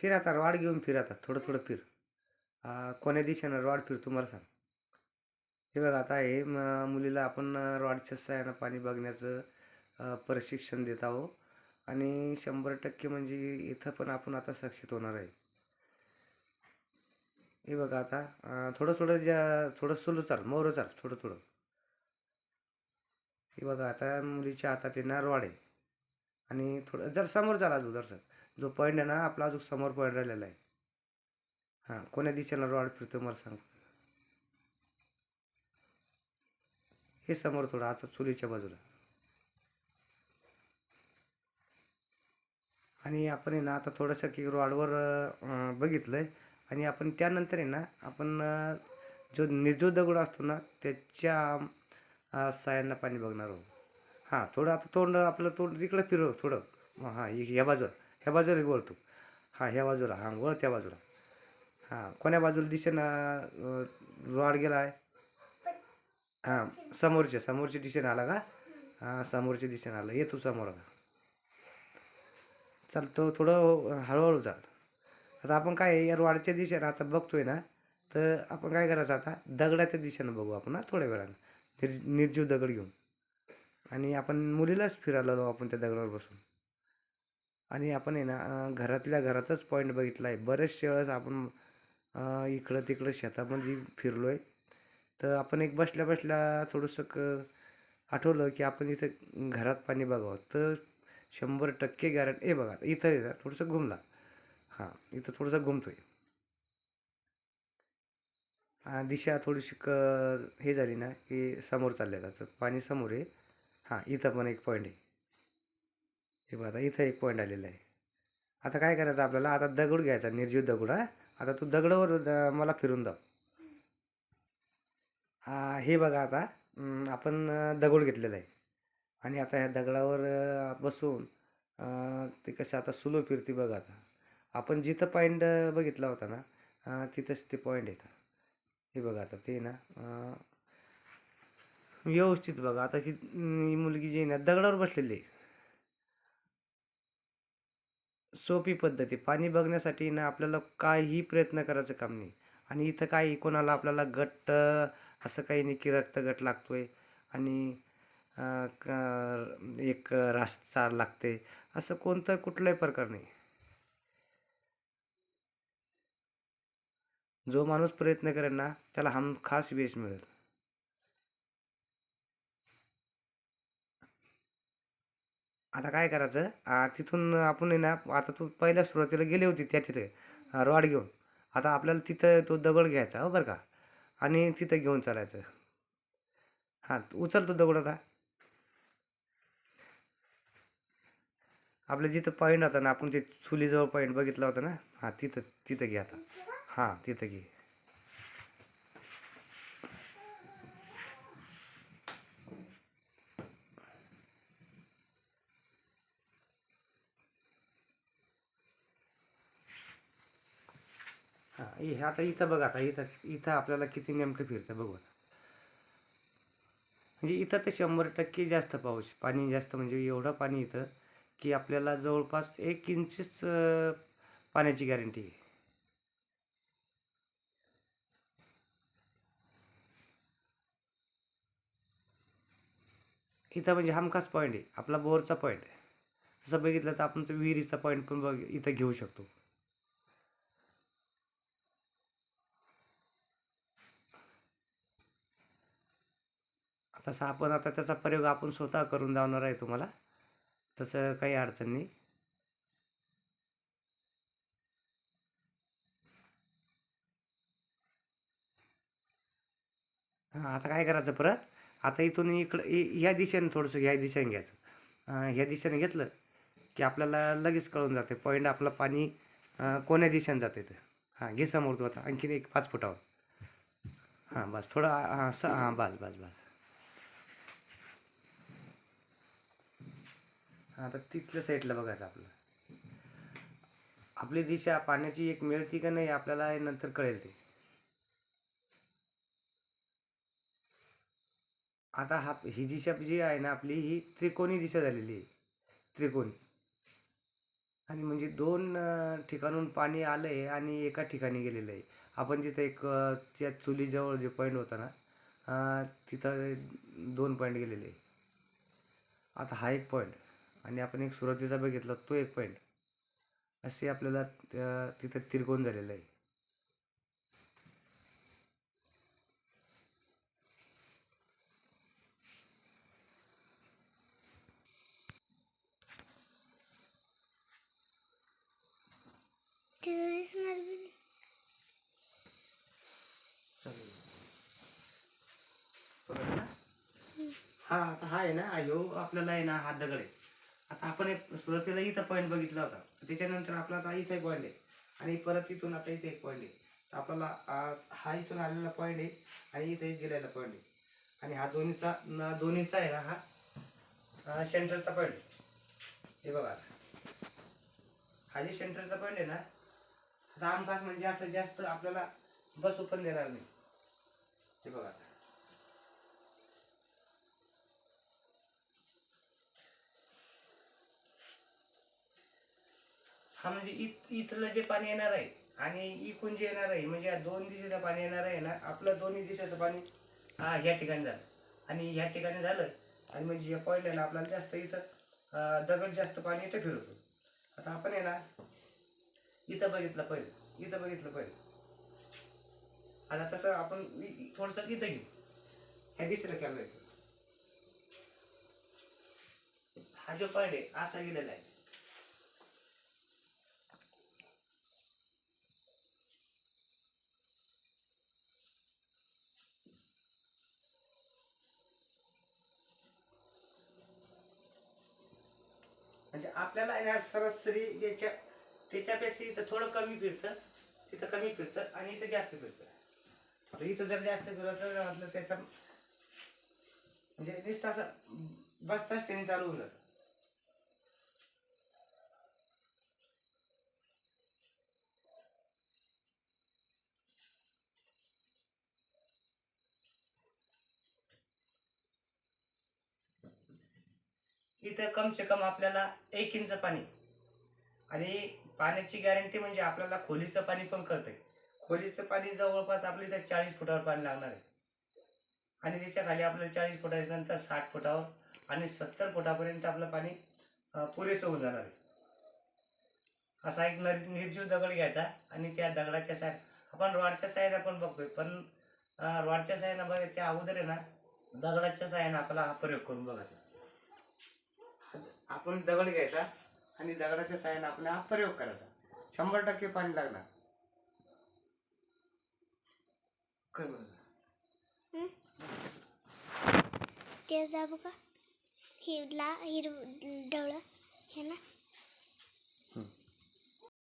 फिर आता रॉड घेऊन फिर आता थोडं थोडं फिर. कोण्या दिशेनं रॉड फिर तुम्हाला सांग. हे बघा आता हे मुलीला आपण रॉडच्या सहाय्यानं पाणी बघण्याचं प्रशिक्षण देत आहो. आणि शंभर टक्के म्हणजे इथं पण आपण आता सक्षित होणार आहे. हे बघा आता थोडं थोडं ज्या थोडं सुलू चाल मोरं चाल थोडं थोडं. हे बघा आता मुलीच्या हातात येणार ना रॉड आहे. आणि थोडं जर समोर चाल अजून सर जो पॉईंट आहे ना आपला अजून समोर पॉईंट राहिलेला आहे. हां कोण्या दिशेला रॉड फिरतो मला सांग. हे समोर थोडं आता चुलीच्या बाजूला. आणि आपण आहे ना आता थोडंसं की रॉडवर बघितलं बघितलंय. आणि आपण त्यानंतर आहे ना आपण जो निर्जो दगड असतो ना त्याच्या सायांना पाणी बघणार आहोत. हां थोडं आता तोंड आपलं तोंड तिकडं फिरव थोडं. हां या ह्या बाजूला. ह्या बाजूला वळतो. हां ह्या बाजूला. हां वळ त्या बाजूला. हां कोण्या बाजूला दिशेनं रॉड गेला आहे. हां समोरच्या समोरच्या दिशेनं आला का? हां समोरच्या दिशेनं आला. ये तू समोर आता चालतो थोडं हळूहळू चाल आता आपण काय आहे, या रॉडच्या दिशेनं आता बघतोय ना तर आपण काय करायचं आता? दगडाच्या दिशेनं बघू आपण ना थोड्या वेळानं. निर् निर्जीव दगड घेऊन. आणि आपण मुलीलाच फिरायला आपण त्या दगडावर बसून. आणि आपण आहे ना घरातल्या घरातच पॉईंट बघितला आहे बरेचशे वेळेस आपण इकडं तिकडं शेतामध्ये फिरलो आहे तर आपण एक बसल्या बसल्या थोडंसं क आठवलं की आपण इथं घरात पाणी बघावं. तर शंभर टक्के गॅरंटी हे बघा इथं आहे ना थोडंसं घुमला. हां इथं थोडंसं घुमतोय. आहे दिशा थोडीशी क हे झाली ना की समोर चाललं त्याचं पाणी समोर आहे. हां इथं पण एक पॉईंट आहे. हे बघा आता इथं एक पॉईंट आलेला आहे. आता काय करायचं आपल्याला? आता दगड घ्यायचा निर्जीव दगड हा? आता तू दगडावर द- मला फिरून दाव. हे बघा आता आपण दगड घेतलेला आहे. आणि आता ह्या दगडावर बसून ते कसं आता सुलो फिरती बघा आता. आपण जिथं पॉईंट बघितला होता ना तिथंच ते पॉईंट येतं हे बघा आता ते ना व्यवस्थित बघा. आता ही मुलगी जी ना दगडावर बसलेली आहे. सोपी पद्धती पाणी बघण्यासाठी ना आपल्याला काहीही प्रयत्न करायचं काम नाही. आणि इथं काही कोणाला आपल्याला गट असं काही नाही की रक्त गट आहे आणि एक रास चार लागते. असं कोणतं कुठलाही प्रकार नाही. जो माणूस प्रयत्न करेल ना त्याला हम खास यश मिळेल. आता काय करायचं? आ, तिथून आपण आहे ना आता तू पहिल्या सुरुवातीला गेली होती त्या तिथे रॉड घेऊन. आता आपल्याला तिथं तो दगड घ्यायचा हो बरं का? आणि तिथं घेऊन चालायचं. हां उचल तो दगड आता. आपलं जिथं पॉईंट होता ना आपण ते चुलीजवळ पॉईंट बघितला होता ना? हां तिथं तिथं घे आता. हां तिथं घे. हां हे आता इथं बघा आता इथं इथं आपल्याला किती नेमकं फिरतं बघू. आता म्हणजे इथं तर शंभर टक्के जास्त पाऊस पाणी जास्त म्हणजे एवढं पाणी इथं की आपल्याला जवळपास एक इंचीच पाण्याची गॅरंटी आहे. इथं म्हणजे हमखास पॉईंट आहे आपला बोरचा पॉईंट आहे. जसं बघितलं तर आपण विहिरीचा पॉईंट पण बघ इथं घेऊ शकतो. तसं आपण आता त्याचा प्रयोग आपण स्वतः करून जाणार आहे तुम्हाला. तसं काही अडचण नाही. हां आता काय करायचं परत? आता इथून इकडं ह्या दिशेने थोडंसं ह्या दिशेने घ्यायचं. ह्या दिशेने घेतलं की आपल्याला लगेच कळून जाते. पॉईंट आपलं पाणी कोण्या दिशेने जाते ते. हां घे समोर तू आता. आणखीन एक पाच फुटावर. हां बस. थोडं हां स हां बस बस बस. आता तिथल्या साईडला बघायचं आपलं. आपली दिशा पाण्याची एक मिळती का नाही आपल्याला नंतर कळेल ते. आता हा ही दिशा जी आहे ना आपली ही त्रिकोणी दिशा झालेली आहे. त्रिकोणी. आणि म्हणजे दोन ठिकाणून पाणी आलं आहे आणि एका ठिकाणी गेलेलं आहे. आपण जिथं एक त्या चुलीजवळ जे पॉईंट होता ना तिथं दोन पॉईंट गेलेले आहे. आता हा एक पॉईंट आणि आपण एक सुरुवातीचा बघितला तो एक पॉईंट असे आपल्याला तिथं तिरकोन झालेलं आहे. हा हा आहे ना ह्यो आपल्याला आहे ना हा दगड आहे. आता आपण एक सुरुवातीला इथं पॉईंट बघितला होता. त्याच्यानंतर आपला आता इथं एक पॉईंट आहे. आणि परत इथून आता इथे एक पॉईंट आहे. तर आपल्याला हा इथून आलेला पॉईंट आहे आणि इथे एक गेलेला पॉईंट आहे. आणि हा दोन्हीचा न- दोन्हीचा आहे ना हा सेंटरचा पॉईंट हे बघा आता. हा जे सेंटरचा पॉईंट आहे ना आता आमखास म्हणजे असं जास्त आपल्याला बसू पण देणार नाही. हे बघा हा म्हणजे इत इथलं जे पाणी येणार आहे आणि इकून जे येणार आहे म्हणजे या दोन दिशेचं पाणी येणार आहे ना आपलं दोन्ही दिशेचं पाणी हा ह्या ठिकाणी झालं. आणि ह्या ठिकाणी झालं आणि म्हणजे या पॉईंट आहे ना आपल्याला जास्त इथं दगड जास्त पाणी इथं फिरवतो. आता आपण आहे ना इथं बघितलं पहिलं इथं बघितलं पहिलं. आता तसं आपण थोडंसं इथं घेऊ. ह्या दिशेला कॅमेरा हा जो पॉईंट आहे असा गेलेला आहे म्हणजे आपल्याला या सरसरी सरासरी याच्या त्याच्यापेक्षा इथं थोडं कमी फिरतं तिथं कमी फिरतं आणि इथं जास्त फिरतं. आता इथं जर जास्त फिरलं तर त्याचा म्हणजे नुसतं असं बसताच त्याने चालू होऊन जातं. इथं कम से कम आपल्याला एक इंच पाणी. आणि पाण्याची गॅरंटी म्हणजे आपल्याला खोलीचं पाणी पण कळतंय. खोलीचं पाणी जवळपास आपल्या इथं चाळीस फुटावर पाणी लागणार आहे. आणि त्याच्याखाली आपल्याला चाळीस फुटाच्या नंतर साठ फुटावर आणि सत्तर फुटापर्यंत आपलं पाणी पुरेसं होऊन जाणार आहे. असा एक नर निर्जीव दगड घ्यायचा आणि त्या दगडाच्या साय आपण रॉडच्या साह्याने आपण बघतोय पण अं, रॉडच्या साह्यानं त्या अगोदर आहे ना दगडाच्या साह्याने आपला हा प्रयोग करून बघायचा. आपण दगड घ्यायचा आणि दगडाच्या साह्याने आपण हा प्रयोग करायचा. शंभर टक्के पाणी लागणार. कर बरं. तेच दाबू का? हिरला हिर डवळं. हे ना?